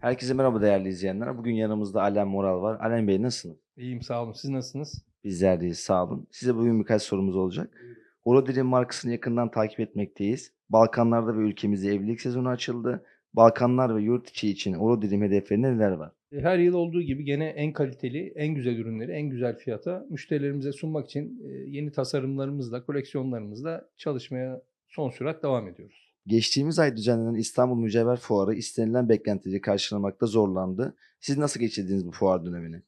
Herkese merhaba değerli izleyenler. Bugün yanımızda Alen Moral var. Alen Bey nasılsınız? İyiyim sağ olun. Siz nasılsınız? Bizler deyiz sağ olun. Size bugün birkaç sorumuz olacak. Orodil'in markasını yakından takip etmekteyiz. Balkanlarda ve ülkemizde evlilik sezonu açıldı. Balkanlar ve yurt içi için Orodil'in hedeflerinde neler var? E, Her yıl olduğu gibi gene en kaliteli, en güzel ürünleri en güzel fiyata müşterilerimize sunmak için e, yeni tasarımlarımızla, koleksiyonlarımızla çalışmaya son sürat devam ediyoruz. Geçtiğimiz ay düzenlenen İstanbul Mücevher Fuarı istenilen beklentileri karşılamakta zorlandı. Siz nasıl geçirdiniz bu fuar dönemini?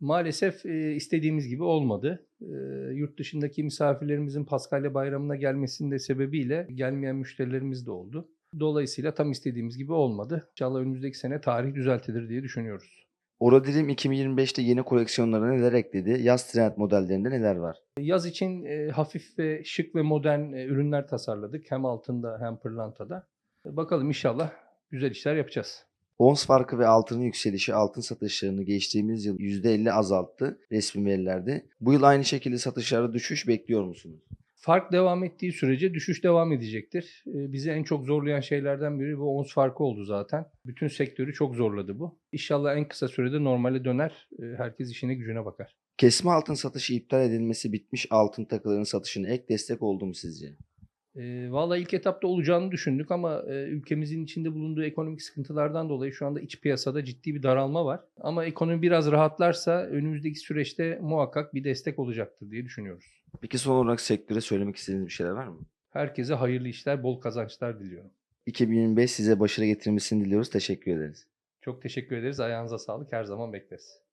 Maalesef e, istediğimiz gibi olmadı. E, Yurt dışındaki misafirlerimizin Paskalya Bayramı'na gelmesinin de sebebiyle gelmeyen müşterilerimiz de oldu. Dolayısıyla tam istediğimiz gibi olmadı. İnşallah önümüzdeki sene tarih düzeltilir diye düşünüyoruz. Orodil'in 2025'te yeni koleksiyonlarına neler ekledi? Yaz trend modellerinde neler var? Yaz için e, hafif ve şık ve modern e, ürünler tasarladık. Hem altında hem pırlantada. E, Bakalım inşallah güzel işler yapacağız. Ons farkı ve altının yükselişi altın satışlarını geçtiğimiz yıl %50 azalttı resmi verilerde. Bu yıl aynı şekilde satışlarda düşüş bekliyor musunuz? Fark devam ettiği sürece düşüş devam edecektir. E, Bizi en çok zorlayan şeylerden biri bu ons farkı oldu zaten. Bütün sektörü çok zorladı bu. İnşallah en kısa sürede normale döner. E, Herkes işine gücüne bakar. Kesme altın satışı iptal edilmesi bitmiş altın takılarının satışına ek destek oldu mu sizce? E, Valla ilk etapta olacağını düşündük ama e, ülkemizin içinde bulunduğu ekonomik sıkıntılardan dolayı şu anda iç piyasada ciddi bir daralma var. Ama ekonomi biraz rahatlarsa önümüzdeki süreçte muhakkak bir destek olacaktır diye düşünüyoruz. Peki son olarak sektöre söylemek istediğiniz bir şeyler var mı? Herkese hayırlı işler, bol kazançlar diliyorum. 2025 size başarı getirmesini diliyoruz. Teşekkür ederiz. Çok teşekkür ederiz. Ayağınıza sağlık. Her zaman bekleriz.